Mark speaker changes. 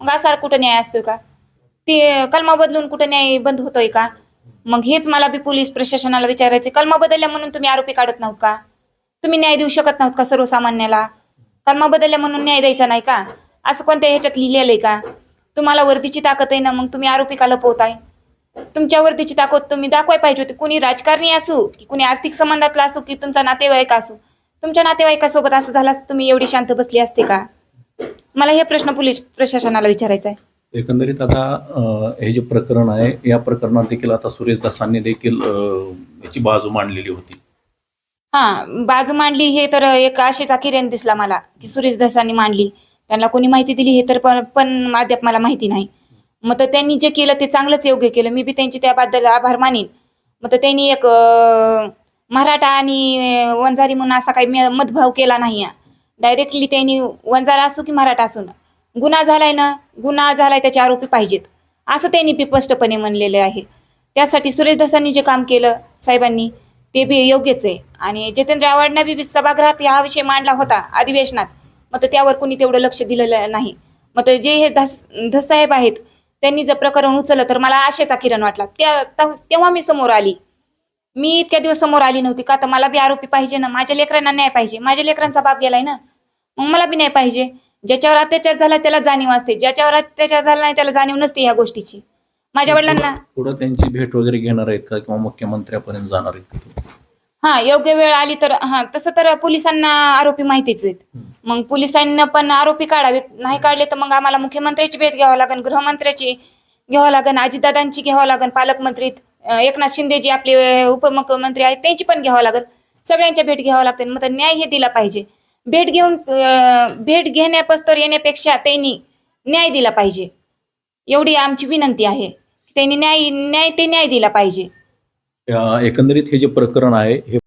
Speaker 1: मग असा कुठं न्याय असतोय का? ते कलमा बदलून कुठं न्याय बंद होतोय का? मग हेच मला बी पोलीस प्रशासनाला विचारायचे कलमा बदलल्या म्हणून तुम्ही आरोपी काढत नव्हत का? तुम्ही न्याय देऊ शकत नव्हत का सर्वसामान्याला? कलमा बदलल्या म्हणून न्याय द्यायचा नाही का? असं कोणत्या ह्याच्यात लिहिलेलं आहे का? तुम्हाला वर्दीची ताकद आहे ना मग तुम्ही आरोपी का लपवताय तुमच्या वर्दीची ताकद तुम्ही दाखवाय पाहिजे होती. कुणी राजकारणी असू की कुणी आर्थिक संबंधातला असू की तुमचा नातेवाईक असू. तुमच्या नातेवाईकासोबत असं झालं तुम्ही एवढी शांत बसली असते का? मला हे प्रश्न पोलीस प्रशासनाला विचारायचा आहे.
Speaker 2: एकंदरीत आता हे जे प्रकरण आहे या प्रकरणात देखील आता सुरेश दासांनी देखील याची बाजू मांडलेली होती.
Speaker 1: हा बाजू मांडली हे तर एक आशेचा किरण दिसला मला की सुरेश दसांनी मांडली. त्यांना कोणी माहिती दिली हे तर पण अद्याप मला माहिती नाही. मग तर त्यांनी जे केलं ते चांगलंच योग्य केलं. मी बी त्यांचे त्याबद्दल आभार मानीन. मग तर त्यांनी एक मराठा आणि वंजारी म्हणून असा काही मतभाव केला नाही डायरेक्टली त्यांनी वंजारा असो की मराठा असो ना गुन्हा झालाय ना गुन्हा झालाय त्याचे आरोपी पाहिजेत. असं त्यांनी बी स्पष्टपणे म्हणलेले आहे. त्यासाठी सुरेश धसांनी जे काम केलं साहेबांनी ते बी योग्यच आहे. आणि जितेंद्र आव्हाडना बी सभागृहात हा विषय मांडला होता अधिवेशनात मग तर त्यावर कोणी तेवढं लक्ष दिलेलं नाही. मग तर जे हे धस धसाहेब आहेत त्यांनी जर प्रकरण उचललं तर मला आशेचा किरण वाटला. त्या तेव्हा मी समोर आली. मी इतक्या दिवस समोर आली नव्हती का? तर मला बी आरोपी पाहिजे ना माझ्या लेकरांना न्याय पाहिजे. माझ्या लेकरांचा बाप गेलाय ना मग मला बी न्याय पाहिजे. ज्याच्यावर अत्याचार झाला त्याला जाणीव असते. ज्याच्यावर अत्याचार झाला नाही त्याला जाणीव नसते ह्या गोष्टीची. माझ्या वडिलांना
Speaker 2: पुढं त्यांची भेट वगैरे घेणार आहेत का किंवा मुख्यमंत्र्यापर्यंत जाणार आहेत?
Speaker 1: हा योग्य वेळ आली तर हा तसं तर पोलिसांना आरोपी माहितीच आहेत. मग पोलिसांना पण आरोपी काढावेत नाही काढले तर मग आम्हाला मुख्यमंत्र्याची भेट घ्यावं लागेल गृहमंत्र्याची घ्यावं लागेल अजितदादांची घ्यावं लागेल पालकमंत्री अं, एकनाथ शिंदे जे आपले उपमुख्यमंत्री आहेत त्यांची पण घ्यावं लागेल सगळ्यांच्या भेट घ्यावं लागते. मग तर न्याय हे दिला पाहिजे. भेट घेऊन भेट घेण्यापस्तर येण्यापेक्षा त्यांनी न्याय दिला पाहिजे. एवढी आमची विनंती आहे. त्यांनी न्याय न्याय ते न्याय दिला पाहिजे.
Speaker 2: एकंदरीत हे जे प्रकरण आहे हे